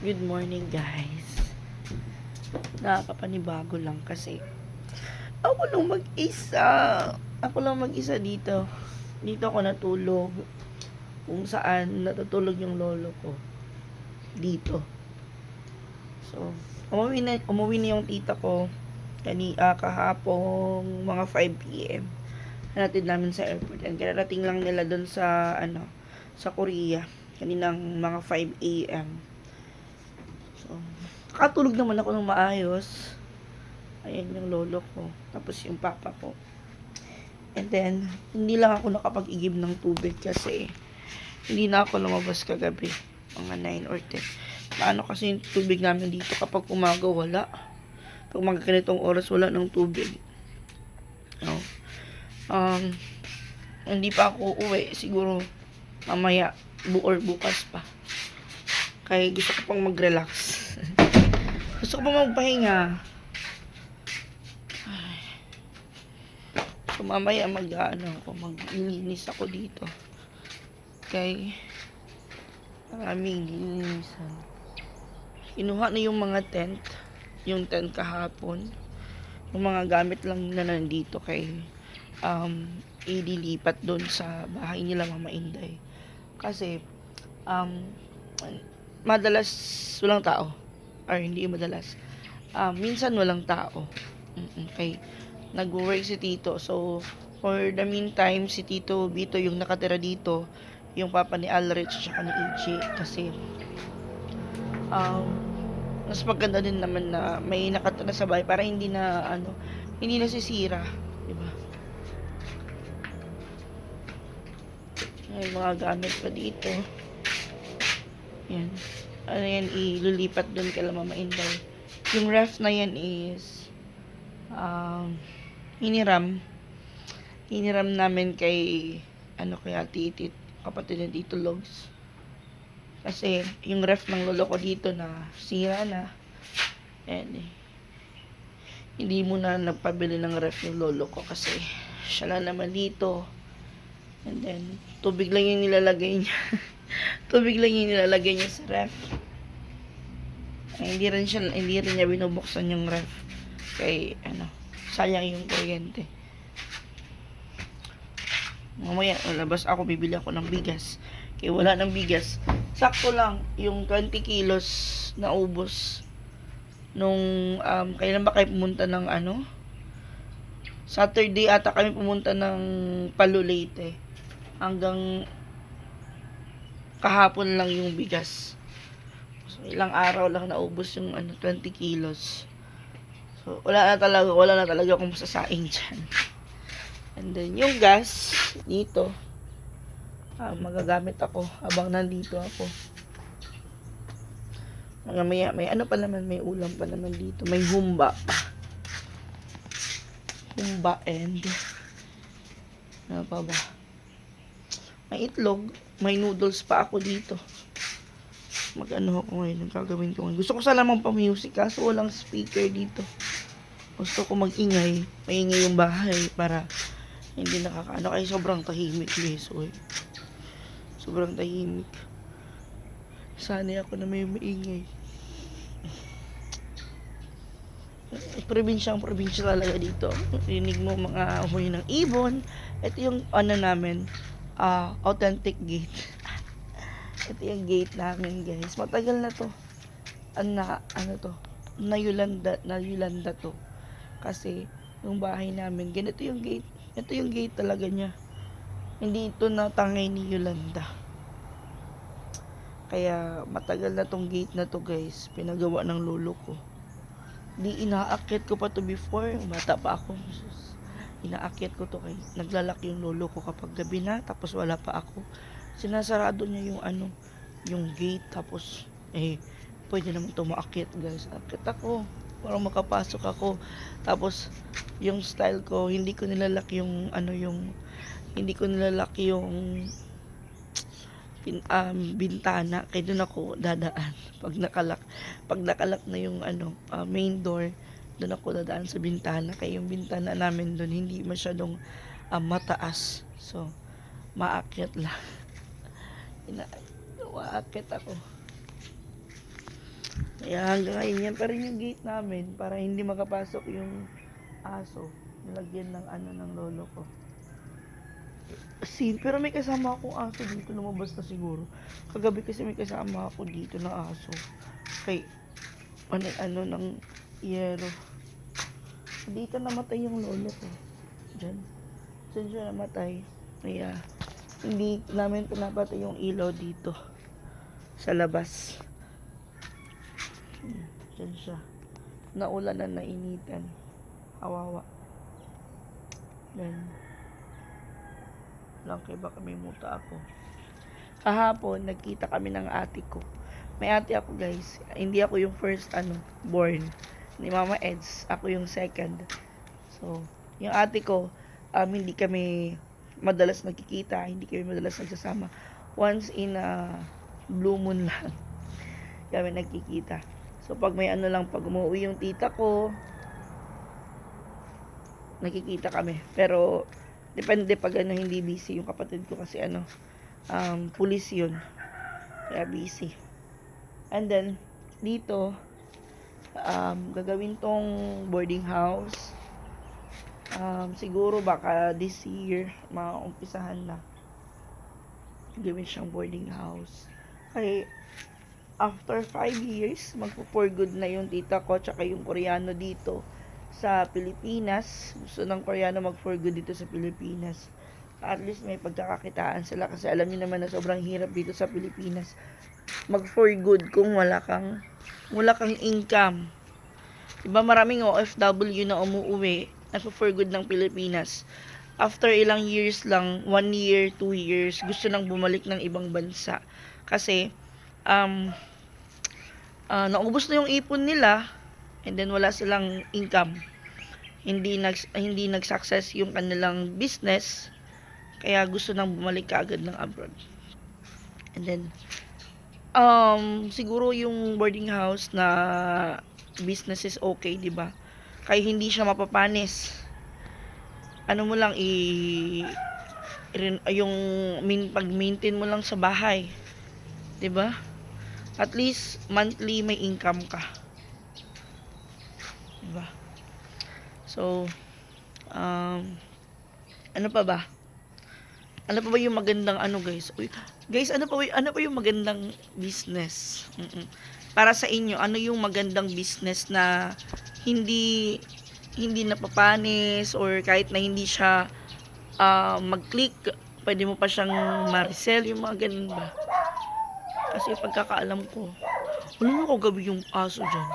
Good morning guys. Nakakapanibago lang kasi ako lang mag-isa. Ako lang mag-isa dito. Dito ako natulog. Kung saan natutulog yung lolo ko. Dito. So, umuwi na, umuwi na yung tita ko kani ah, kahapong mga 5 p.m. Natin namin sa airport. And kararating lang nila doon sa ano sa Korea kaninang mga 5 a.m. So, katulog naman ako ng maayos. Ayan yung lolo ko. Tapos yung papa ko. And then, hindi lang ako nakapag-igib ng tubig kasi hindi na ako lumabas kagabi. Mga 9 or 10. Paano kasi yung tubig namin dito kapag umaga wala. Pag mga ganitong oras wala ng tubig. No. Um, hindi pa ako uwi. Siguro mamaya bu or bukas pa. Kaya gusto ko pang mag-relax. gusto ko pang magpahinga. Ay. So, mamaya mag, ano, ako, maglilinis ako dito. Kay, maraming linisan. Kinuha na yung mga tent. Yung tent kahapon. Yung mga gamit lang na nandito kay um, ililipat doon sa bahay nila Mama Inday. Kasi, um, madalas walang tao. Or hindi madalas. Um, minsan walang tao. Mm-mm, kay nag-work si Tito. So, for the meantime, si Tito Vito yung nakatira dito. Yung papa ni Alrich at ni EJ. Kasi, um, mas maganda din naman na may nakatira sa bahay para hindi na, ano, hindi nasisira. Diba? May mga gamit pa dito. Yan. Ano yan, ililipat doon kay Mama Inday. Yung ref na yan is um, hiniram. Hiniram namin kay ano kaya titit kapatid na dito logs. Kasi yung ref ng lolo ko dito na sira na. And eh, hindi mo na nagpabili ng ref yung lolo ko kasi siya lang naman dito. And then, tubig lang yung nilalagay niya. tubig lang yung nilalagay niya sa ref. Ay, hindi rin siya, hindi rin niya binubuksan yung ref. Kay, ano, sayang yung kuryente. Mamaya, labas ako, bibili ako ng bigas. Kaya wala ng bigas. Sakto lang, yung 20 kilos na ubos. Nung, um, kailan ba kayo pumunta ng ano? Saturday ata kami pumunta ng Palulate. Hanggang kahapon lang yung bigas. So, ilang araw lang naubos yung ano, 20 kilos. So, wala na talaga, wala na talaga akong masasaing dyan. And then, yung gas, dito, ah, magagamit ako habang nandito ako. Mga maya, may ano pa naman, may ulam pa naman dito. May humba pa. Humba and, ano pa ba? May itlog, may noodles pa ako dito mag-ano ako ngayon, ang gagawin ko ngayon. Gusto ko sana magpa-music kaso walang speaker dito. Gusto ko mag-ingay, maingay yung bahay para hindi nakakaano kaya sobrang tahimik guys, oy. Sobrang tahimik. Sanay ako na may maingay. Probinsyang probinsya talaga dito. Rinig mo mga amoy ng ibon. Ito yung ano namin, ah, authentic gate. Ito yung gate namin, guys. Matagal na to. Ano, ano to? Nayulanda, nayulanda to. Kasi, yung bahay namin, ganito yung gate. Ito yung gate talaga niya. Hindi ito natangay ni Yolanda. Kaya, matagal na tong gate na to, guys. Pinagawa ng lolo ko. Di inaakit ko pa to before. Bata pa ako. Sus. Inaakit ko to kay naglalak yung lolo ko kapag gabi na tapos wala pa ako sinasarado niya yung ano, yung gate, tapos, eh, pwede naman tumaakit, guys. Akit ako, para makapasok ako. Tapos, yung style ko, hindi ko nilalak yung, ano, yung, hindi ko nilalak yung, pin, um, bintana. Kaya doon ako dadaan. Pag nakalak, pag nakalak na yung, ano, uh, main door, doon ako dadaan sa bintana. Kaya yung bintana namin doon, hindi masyadong uh, mataas. So, maakyat lang. Ina, umaakit ako. Kaya hanggang ngayon yan pa rin yung gate namin para hindi makapasok yung aso. Nilagyan ng ano ng lolo ko. Sin, pero may kasama akong aso dito, lumabas na siguro. Kagabi kasi may kasama ako dito na aso. Kay, ano, ano ng yero. Dito namatay yung lolo ko. Diyan. Diyan siya namatay. Kaya, hindi namin pinapatay yung ilaw dito. Sa labas. Diyan siya. Naulan na nainitan. Kawawa. Yan. Lang kay baka may muta ako. Kahapon, nagkita kami ng ate ko. May ate ako guys. Hindi ako yung first ano, born ni Mama Eds. Ako yung second. So, yung ate ko, um, hindi kami madalas nagkikita. Hindi kami madalas nagsasama. Once in a blue moon lang kami nagkikita. So, pag may ano lang, pag umuwi yung tita ko, nakikita kami. Pero, depende pag ano, hindi busy yung kapatid ko kasi ano, um, pulis yun. Kaya busy. And then, dito, um, gagawin tong boarding house. Um, siguro baka this year, maumpisahan na. Gawin siyang boarding house. Kaya, after 5 years, magpo for good na yung tita ko, tsaka yung koreano dito sa Pilipinas. Gusto ng koreano mag for good dito sa Pilipinas. At least may pagkakakitaan sila kasi alam niyo naman na sobrang hirap dito sa Pilipinas mag for good kung wala kang wala kang income. Diba maraming OFW na umuwi na for good ng Pilipinas. After ilang years lang, one year, two years, gusto nang bumalik ng ibang bansa. Kasi, um, ah, naubos na yung ipon nila, and then wala silang income. Hindi nag hindi nag-success yung kanilang business, kaya gusto nang bumalik kaagad ng abroad. And then, um, siguro yung boarding house na business is okay, di ba? Kaya hindi siya mapapanis. Ano mo lang i yung min, pag-maintain mo lang sa bahay. 'Di ba? At least monthly may income ka. 'Di ba? So um ano pa ba? Ano pa ba yung magandang ano guys? Uy, guys, ano pa ba, ano pa yung magandang business? Mm-mm. Para sa inyo, ano yung magandang business na hindi hindi napapanis or kahit na hindi siya ah, mag-click, pwede mo pa siyang ma-resell, yung mga ganun ba? Kasi pagkakaalam ko, wala na ko gabi yung aso dyan.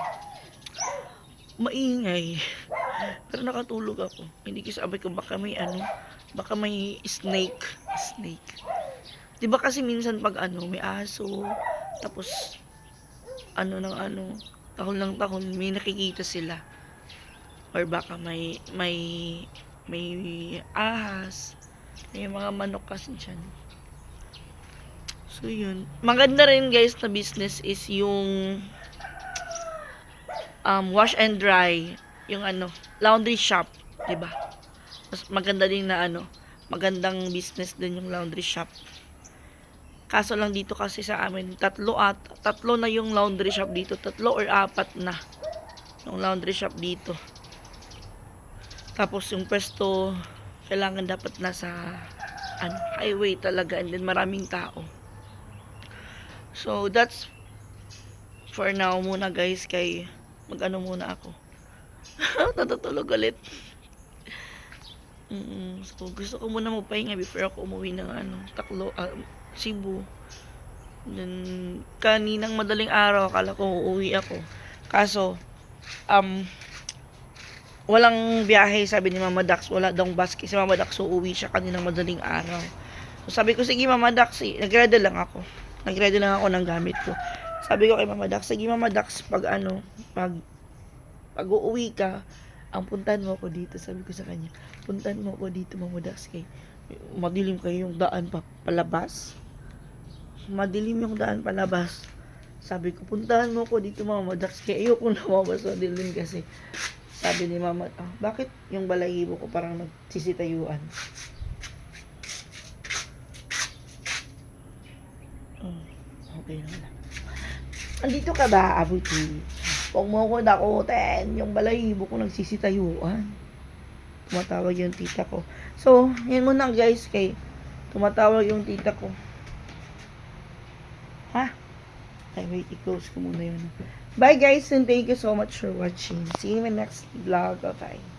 Maingay. Pero nakatulog ako. Hindi ko sabi ko baka may ano, baka may snake. Snake. 'Di ba kasi minsan pag ano, may aso, tapos ano ng ano, tahon lang tahon, may nakikita sila. Or baka may may may ahas, may mga manok kasi dyan. So yun. Maganda rin guys na business is yung um, wash and dry, yung ano, laundry shop, 'di ba? Mas maganda din na ano, magandang business din yung laundry shop. Kaso lang dito kasi sa amin, tatlo at tatlo na yung laundry shop dito, tatlo or apat na yung laundry shop dito. Tapos yung pwesto kailangan dapat nasa ano, highway talaga and then maraming tao. So that's for now muna guys kay mag-ano muna ako. Natutulog ulit. Mm, so, gusto ko muna magpahinga before ako umuwi ng ano, Taklo, ah, Cebu. Then, kaninang madaling araw, akala ko uuwi ako. Kaso, um, walang biyahe, sabi ni Mama Dax, wala daw bus kasi Mama Dax uuwi siya kaninang madaling araw. So, sabi ko, sige Mama Dax, eh, nag-ready lang ako. Nag-ready lang ako ng gamit ko. Sabi ko kay Mama Dax, sige Mama Dax, pag ano, pag pag uuwi ka, ang puntahan mo ako dito, sabi ko sa kanya, puntahan mo ako dito, Mama Dax, kay madilim kayo yung daan pa, palabas. Madilim yung daan palabas. Sabi ko, puntahan mo ako dito, Mama Dax, kay ayoko lumabas sa dilim kasi. Sabi ni Mama, ah, bakit yung balahibo ko parang nagsisitayuan? Hmm, okay lang lang. Andito ka ba, Abuti? Huwag mo ako dakutin. Yung balahibo ko nagsisitayuan. Tumatawag yung tita ko. So, yan muna guys kay tumatawag yung tita ko. Ha? Ay, wait, i-close ko muna yun. Bye guys and thank you so much for watching. See you in my next vlog. Bye-bye.